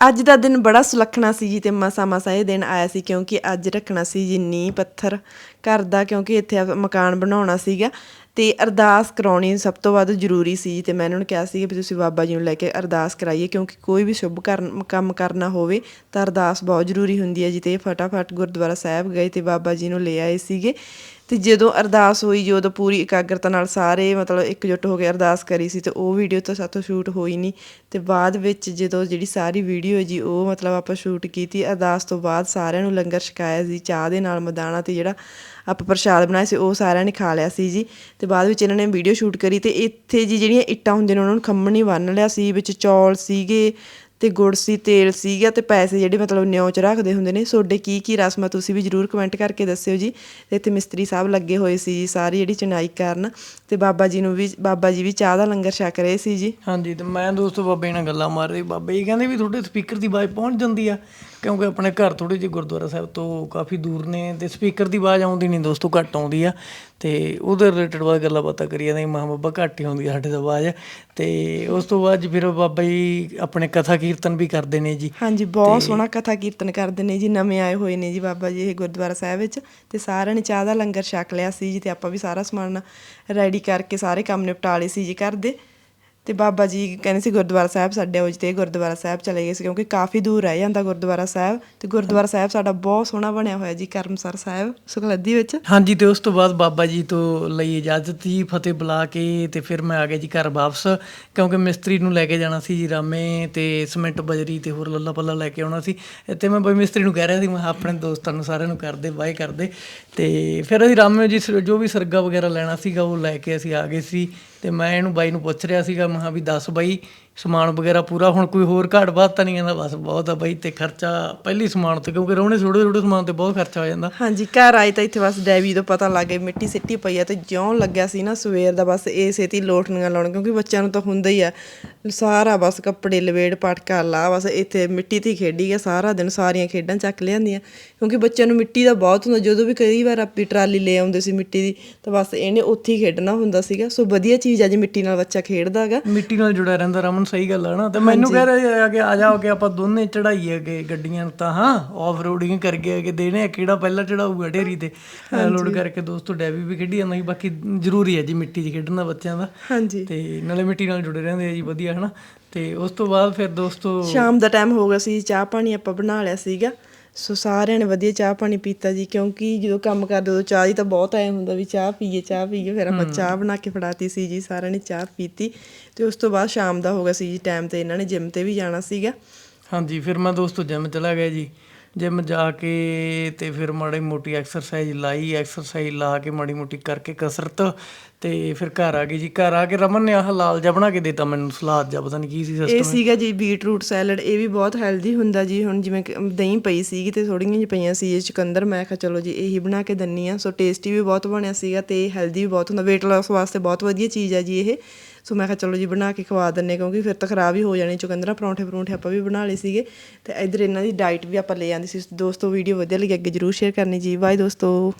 ਅੱਜ ਦਾ ਦਿਨ ਬੜਾ ਸੁਲੱਖਣਾ ਸੀ ਜੀ ਤੇ ਮਸਾ ਮਸਾ ਇਹ ਦਿਨ ਆਇਆ ਸੀ ਕਿਉਂਕਿ ਅੱਜ ਰੱਖਣਾ ਸੀ ਜੀ ਨੀਂਹ ਪੱਥਰ ਘਰ ਦਾ ਕਿਉਂਕਿ ਇੱਥੇ ਮਕਾਨ ਬਣਾਉਣਾ ਸੀਗਾ ਤੇ ਅਰਦਾਸ ਕਰਾਉਣੀ ਸਭ ਤੋਂ ਵੱਧ ਜ਼ਰੂਰੀ ਸੀ ਤੇ ਮੈਂ ਇਹਨਾਂ ਨੂੰ ਕਿਹਾ ਸੀ ਵੀ ਤੁਸੀਂ ਬਾਬਾ ਜੀ ਨੂੰ ਲੈ ਕੇ ਅਰਦਾਸ ਕਰਾਈਏ ਕਿਉਂਕਿ ਕੋਈ ਵੀ ਸ਼ੁਭ ਕਰਨ ਕੰਮ ਕਰਨਾ ਹੋਵੇ ਤਾਂ ਅਰਦਾਸ ਬਹੁਤ ਜ਼ਰੂਰੀ ਹੁੰਦੀ ਹੈ ਜੀ ਤੇ ਫਟਾਫਟ ਗੁਰਦੁਆਰਾ ਸਾਹਿਬ ਗਏ ਤੇ ਬਾਬਾ ਜੀ ਨੂੰ ਲੈ ਆਏ ਸੀਗੇ ਤੇ ਜਦੋਂ ਅਰਦਾਸ ਹੋਈ ਜੀ ਉਦੋਂ ਪੂਰੀ ਇਕਾਗਰਤਾ ਨਾਲ ਸਾਰੇ ਮਤਲਬ ਇਕਜੁੱਟ ਹੋ ਕੇ ਅਰਦਾਸ ਕਰੀ ਸੀ ਤੇ ਉਹ ਵੀਡੀਓ ਤਾਂ ਸਾਤੋਂ ਸ਼ੂਟ ਹੋਈ ਨਹੀਂ ਤੇ ਬਾਅਦ ਵਿੱਚ ਜਦੋਂ ਜਿਹੜੀ ਸਾਰੀ ਵੀਡੀਓ ਹੈ ਜੀ, ਉਹ ਮਤਲਬ ਆਪਾਂ ਸ਼ੂਟ ਕੀਤੀ। ਅਰਦਾਸ ਤੋਂ ਬਾਅਦ ਸਾਰਿਆਂ ਨੂੰ ਲੰਗਰ ਛਕਾਇਆ ਸੀ, ਚਾਹ ਦੇ ਨਾਲ ਮਦਾਨਾ ਤੇ ਜਿਹੜਾ ਆਪਾਂ ਪ੍ਰਸ਼ਾਦ ਬਣਾਇਆ ਸੀ, ਉਹ ਸਾਰਿਆਂ ਨੇ ਖਾ ਲਿਆ ਸੀ ਜੀ। ਤੇ ਬਾਅਦ ਵਿੱਚ ਇਹਨਾਂ ਨੇ ਵੀਡੀਓ ਸ਼ੂਟ ਕਰੀ ਤੇ ਇੱਥੇ ਜੀ ਜਿਹੜੀਆਂ ਇੱਟਾਂ ਹੁੰਦੀਆਂ ਨੇ, ਉਹਨਾਂ ਨੂੰ ਖੰਮਣੀ ਬੰਨ ਲਿਆ ਸੀ, ਵਿੱਚ ਚੌਲ ਸੀਗੇ ਤੇ ਗੁੜ ਸੀ, ਤੇਲ ਸੀਗਾ ਤੇ ਪੈਸੇ ਜਿਹੜੇ ਮਤਲਬ ਨਿਉ ਚ ਰੱਖਦੇ ਹੁੰਦੇ ਨੇ ਤੁਹਾਡੇ ਕੀ ਕੀ ਰਸਮਾਂ ਤੁਸੀਂ ਵੀ ਜਰੂਰ ਕਮੈਂਟ ਕਰਕੇ ਦੱਸਿਓ ਜੀ। ਤੇ ਇੱਥੇ ਮਿਸਤਰੀ ਸਾਹਿਬ ਲੱਗੇ ਹੋਏ ਸੀ ਜੀ, ਸਾਰੀ ਜਿਹੜੀ ਚੁਣਾਈ ਕਰਨ ਤੇ ਬਾਬਾ ਜੀ ਨੂੰ ਵੀ, ਬਾਬਾ ਜੀ ਵੀ ਚਾਹ ਦਾ ਲੰਗਰ ਛਕ ਰਹੇ ਸੀ ਜੀ। ਹਾਂਜੀ, ਤੇ ਮੈਂ ਦੋਸਤੋ ਬਾਬੇ ਨਾਲ ਗੱਲਾਂ ਮਾਰ ਰਹੀ ਬਾਬਾ ਜੀ ਕਹਿੰਦੇ ਵੀ ਤੁਹਾਡੇ ਸਪੀਕਰ ਦੀ ਆਵਾਜ਼ ਪਹੁੰਚ ਜਾਂਦੀ ਆ, ਕਿਉਂਕਿ ਆਪਣੇ ਘਰ ਥੋੜੇ ਜਿਹੇ ਗੁਰਦੁਆਰਾ ਸਾਹਿਬ ਤੋਂ ਕਾਫੀ ਦੂਰ ਨੇ ਤੇ ਸਪੀਕਰ ਦੀ ਆਵਾਜ਼ ਆਉਂਦੀ ਨਹੀਂ ਦੋਸਤੋ, ਘੱਟ ਆਉਂਦੀ ਆ। ਤੇ ਉਹਦੇ ਰਿਲੇਟਡ ਬਾਅਦ ਗੱਲਾਂ ਬਾਤਾਂ ਕਰੀ ਜਾਂਦੇ ਮਾਂ ਬਾਬਾ ਘੱਟ ਹੀ ਆਉਂਦੀ ਆ ਸਾਡੇ ਦਾ ਆਵਾਜ਼। ਤੇ ਉਸ ਤੋਂ ਬਾਅਦ 'ਚ ਫਿਰ ਬਾਬਾ ਜੀ ਆਪਣੇ ਕਥਾ ਕੀ ਕੀਰਤਨ ਵੀ ਕਰਦੇ ਨੇ ਜੀ। ਹਾਂਜੀ ਬਹੁਤ ਸੋਹਣਾ ਕਥਾ ਕੀਰਤਨ ਕਰਦੇ ਨੇ ਜੀ ਨਵੇਂ ਆਏ ਹੋਏ ਨੇ ਜੀ ਬਾਬਾ ਜੀ ਇਹ ਗੁਰਦੁਆਰਾ ਸਾਹਿਬ ਵਿੱਚ। ਤੇ ਸਾਰਿਆਂ ਨੇ ਚਾਹ ਦਾ ਲੰਗਰ ਛਕ ਲਿਆ ਸੀ ਜੀ ਤੇ ਆਪਾਂ ਵੀ ਸਾਰਾ ਸਮਾਨ ਰੈਡੀ ਕਰਕੇ ਸਾਰੇ ਕੰਮ ਨਿਪਟਾ ਲਏ ਸੀ ਜੀ ਘਰ ਦੇ। ਤੇ ਬਾਬਾ ਜੀ ਕਹਿੰਦੇ ਸੀ ਗੁਰਦੁਆਰਾ ਸਾਹਿਬ ਸਾਡੇ ਆਓ ਜੀ ਤੇ ਗੁਰਦੁਆਰਾ ਸਾਹਿਬ ਚਲੇ ਗਏ ਸੀ, ਕਿਉਂਕਿ ਕਾਫੀ ਦੂਰ ਰਹਿ ਜਾਂਦਾ ਗੁਰਦੁਆਰਾ ਸਾਹਿਬ ਤੇ ਗੁਰਦੁਆਰਾ ਸਾਹਿਬ ਸਾਡਾ ਬਹੁਤ ਸੋਹਣਾ ਬਣਿਆ ਹੋਇਆ ਜੀ, ਕਰਮਸਰ ਸਾਹਿਬ, ਸੁਖਲੱਦੀ ਵਿੱਚ। ਹਾਂਜੀ, ਤੇ ਉਸ ਤੋਂ ਬਾਅਦ ਬਾਬਾ ਜੀ ਤੋਂ ਲਈ ਇਜਾਜ਼ਤ ਜੀ, ਫਤਿਹ ਬੁਲਾ ਕੇ ਤੇ ਫਿਰ ਮੈਂ ਆ ਗਿਆ ਜੀ ਘਰ ਵਾਪਸ, ਕਿਉਂਕਿ ਮਿਸਤਰੀ ਨੂੰ ਲੈ ਕੇ ਜਾਣਾ ਸੀ ਜੀ ਰਾਮੇ ਤੇ ਸਿਮੈਂਟ, ਬਜਰੀ ਤੇ ਹੋਰ ਲੱਲਾ ਪੱਲਾ ਲੈ ਕੇ ਆਉਣਾ ਸੀ। ਤੇ ਮੈਂ ਬਈ ਮਿਸਤਰੀ ਨੂੰ ਕਹਿ ਰਿਹਾ ਸੀ, ਮੈਂ ਕਿਹਾ ਆਪਣੇ ਦੋਸਤਾਂ ਨੂੰ ਸਾਰਿਆਂ ਨੂੰ ਕਰਦੇ ਬਾਏ ਕਰਦੇ ਤੇ ਫਿਰ ਅਸੀਂ ਰਾਮੇ ਜੀ ਸ- ਜੋ ਵੀ ਸਰਗਾ ਵਗੈਰਾ ਲੈਣਾ ਸੀਗਾ, ਉਹ ਲੈ ਕੇ ਅਸੀਂ ਆ ਗਏ ਸੀ। ਤੇ ਮੈਂ ਇਹਨੂੰ ਬਾਈ ਨੂੰ ਪੁੱਛ ਰਿਹਾ ਸੀਗਾ ਮੈਂ ਵੀ ਦੱਸ ਬਾਈ ਸਮਾਨ ਵਗੈਰਾ ਪੂਰਾ ਹੁਣ ਕੋਈ ਹੋਰ ਘਾਟ ਬਾਤ ਤਾਂ ਨਹੀਂ ਕਹਿੰਦਾ ਬਸ ਬਹੁਤ ਆ ਬਾਈ ਤੇ ਖਰਚਾ ਪਹਿਲੀ ਸਮਾਨ ਤੇ ਕਿਉਂਕਿ ਰੋਣੇ ਥੋੜੇ ਥੋੜੇ ਸਮਾਨ ਤੇ ਬਹੁਤ ਖਰਚਾ ਹੋ ਜਾਂਦਾ। ਹਾਂਜੀ ਘਰ ਆਏ ਤਾਂ ਇੱਥੇ ਬਸ ਡੈਵੀ ਤੋਂ ਪਤਾ ਲੱਗ ਗਿਆ ਮਿੱਟੀ ਸਿੱਟੀ ਪਈ ਆ ਤੇ ਜਿਉਂ ਲੱਗਿਆ ਸੀ ਨਾ ਸਵੇਰ ਦਾ ਬਸ ਇਹ ਛੇਤੀ ਲੋਟਣੀਆਂ ਲਾਉਣ ਕਿਉਂਕਿ ਬੱਚਿਆਂ ਨੂੰ ਤਾਂ ਹੁੰਦਾ ਹੀ ਆ। ਸਾਰਾ ਬਸ ਕੱਪੜੇ ਲਵੇੜ ਪਟਕਾ ਲਾ ਬਸ ਇੱਥੇ ਮਿੱਟੀ ਤੇ ਖੇਡੀ ਗਿਆ ਸਾਰਾ ਦਿਨ ਸਾਰੀਆਂ ਖੇਡਾਂ ਚੱਕ ਲਿਆਂਦੀਆਂ। ਕਿਉਂਕਿ ਬੱਚਿਆਂ ਨੂੰ ਮਿੱਟੀ ਦਾ ਬਹੁਤ ਹੁੰਦਾ ਜਦੋਂ ਵੀ ਕਈ ਵਾਰ ਆਪਣੀ ਟਰਾਲੀ ਲੈ ਆਉਂਦੇ ਸੀ ਮਿੱਟੀ ਦੀ ਤਾਂ ਬਸ ਇਹਨੇ ਉੱਥੇ ਹੀ ਖੇਡਣਾ ਹੁੰਦਾ ਸੀਗਾ। ਸੋ ਵਧੀਆ ਚੀਜ਼ ਆ ਜੀ ਮਿੱਟੀ ਨਾਲ ਬੱਚਾ ਖੇਡਦਾ ਹੈਗਾ ਮਿੱਟੀ ਨਾਲ ਜੁੜਿਆ ਰਹਿੰਦਾ ਰਮਨ। ਸਹੀ ਗੱਲ ਹੈ ਨਾ ਤੇ ਮੈਨੂੰ ਕਹਿ ਰਹੇ ਆ ਕਿ ਆ ਜਾਓ ਕਿ ਆਪਾਂ ਦੋਨੇ ਚੜਾਈਏ ਕਿ ਗੱਡੀਆਂ ਨੂੰ ਤਾਂ ਹਾਂ ਆਫ ਰੋਡਿੰਗ ਕਰਕੇ ਕਿ ਦੇਣੇ ਆ ਕਿਹੜਾ ਪਹਿਲਾਂ ਚੜਾਊਗਾ ਢੇਰੀ ਤੇ। ਲੋਡ ਕਰਕੇ ਦੋਸਤੋ ਡੈਵੀ ਵੀ ਖੇਡੀ ਜਾਂਦਾ ਸੀ ਬਾਕੀ ਜ਼ਰੂਰੀ ਹੈ ਜੀ ਮਿੱਟੀ 'ਚ ਖੇਡਣਾ ਬੱਚਿਆਂ ਦਾ। ਹਾਂਜੀ। ਤੇ ਨਾਲੇ ਮਿੱਟੀ ਨਾਲ ਜੁੜੇ ਰਹਿੰਦੇ ਆ ਜੀ ਵਧੀਆ ਹਨਾ। ਤੇ ਉਸ ਤੋਂ ਬਾਅਦ ਫਿਰ ਦੋਸਤੋ ਸ਼ਾਮ ਦਾ ਟਾਈਮ ਹੋ ਗਿਆ ਸੀ ਚਾਹ ਪਾਣੀ ਆਪਾਂ ਬਣਾ ਲਿਆ ਸੀਗਾ। ਸੋ ਸਾਰਿਆਂ ਨੇ ਵਧੀਆ ਚਾਹ ਪਾਣੀ ਪੀਤਾ ਜੀ ਕਿਉਂਕਿ ਜਦੋਂ ਕੰਮ ਕਰਦੇ ਉਦੋਂ ਚਾਹ ਹੀ ਤਾਂ ਬਹੁਤ ਆਇਆ ਹੁੰਦਾ ਵੀ ਚਾਹ ਪੀਏ ਚਾਹ ਪੀਏ ਫਿਰ ਆਪਾਂ ਚਾਹ ਬਣਾ ਕੇ ਫੜਾਤੀ ਸੀ ਜੀ ਸਾਰਿਆਂ ਨੇ ਚਾਹ ਪੀਤੀ ਤੇ ਉਸ ਤੋਂ ਬਾਅਦ ਸ਼ਾਮ ਦਾ ਹੋ ਗਿਆ ਸੀ ਜੀ ਟਾਈਮ ਤੇ ਇਹਨਾਂ ਨੇ ਜਿਮ ਤੇ ਵੀ ਜਾਣਾ ਸੀਗਾ। ਹਾਂਜੀ ਫਿਰ ਮੈਂ ਦੋਸਤੋ ਜਿਮ ਚਲਾ ਗਿਆ ਜੀ। ਜਿਮ ਜਾ ਕੇ ਤੇ ਫਿਰ ਮਾੜੀ ਮੋਟੀ ਐਕਸਰਸਾਈਜ਼ ਲਾਈ ਐਕਸਰਸਾਈਜ਼ ਲਾ ਕੇ ਮਾੜੀ ਮੋਟੀ ਕਰਕੇ ਕਸਰਤ ਤੇ ਫਿਰ ਘਰ ਆ ਗਈ ਜੀ। ਘਰ ਆ ਕੇ ਰਮਨ ਨੇ ਆਹ ਲਾਲ ਜਿਹਾ ਬਣਾ ਕੇ ਦਿੱਤਾ ਮੈਨੂੰ ਸਲਾਦ ਜਿਹਾ ਪਤਾ ਨਹੀਂ ਕੀ ਸੀ ਇਹ ਸਿਸਟਮ ਸੀਗਾ ਜੀ ਬੀਟਰੂਟ ਸੈਲਡ ਇਹ ਵੀ ਬਹੁਤ ਹੈਲਦੀ ਹੁੰਦਾ ਜੀ। ਹੁਣ ਜਿਵੇਂ ਦਹੀਂ ਪਈ ਸੀਗੀ ਤੇ ਥੋੜੀਆਂ ਜਿਹੀ ਪਈਆਂ ਸੀ ਇਹ ਚੁਕੰਦਰ ਮੈਂ ਕਿਹਾ ਚਲੋ ਜੀ ਇਹੀ ਬਣਾ ਕੇ ਦੰਨੀ ਆ। ਸੋ ਟੇਸਟੀ ਵੀ ਬਹੁਤ ਬਣਿਆ ਸੀਗਾ ਤੇ ਹੈਲਦੀ ਵੀ ਬਹੁਤ ਹੁੰਦਾ weight loss ਵਾਸਤੇ ਬਹੁਤ ਵਧੀਆ ਚੀਜ਼ ਹੈ ਜੀ ਇਹ। ਸੋ ਮੈਂ ਕਿਹਾ ਚਲੋ ਜੀ ਬਣਾ ਕੇ ਖਵਾ ਦਿੰਨੇ ਕਿਉਂਕਿ ਫਿਰ ਤਾਂ ਖਰਾਬ ਹੀ ਹੋ ਜਾਣੀ ਚੁਕੰਦਰਾ ਪਰੌਂਠੇ ਪਰੌਂਠੇ ਆਪਾਂ ਵੀ ਬਣਾ ਲਏ ਸੀਗੇ। ਤੇ ਇਧਰ ਇਹਨਾਂ ਦੀ ਡਾਈਟ ਵੀ ਆਪਾਂ ਲੈ ਆਂਦੀ ਸੀ। ਦੋਸਤੋ, ਵੀਡੀਓ ਵਧੀਆ ਲੱਗੀ, ਅੱਗੇ ਜਰੂਰ ਸ਼ੇਅਰ ਕਰਨੀ ਜੀ। ਬਾਏ ਦੋਸਤੋ।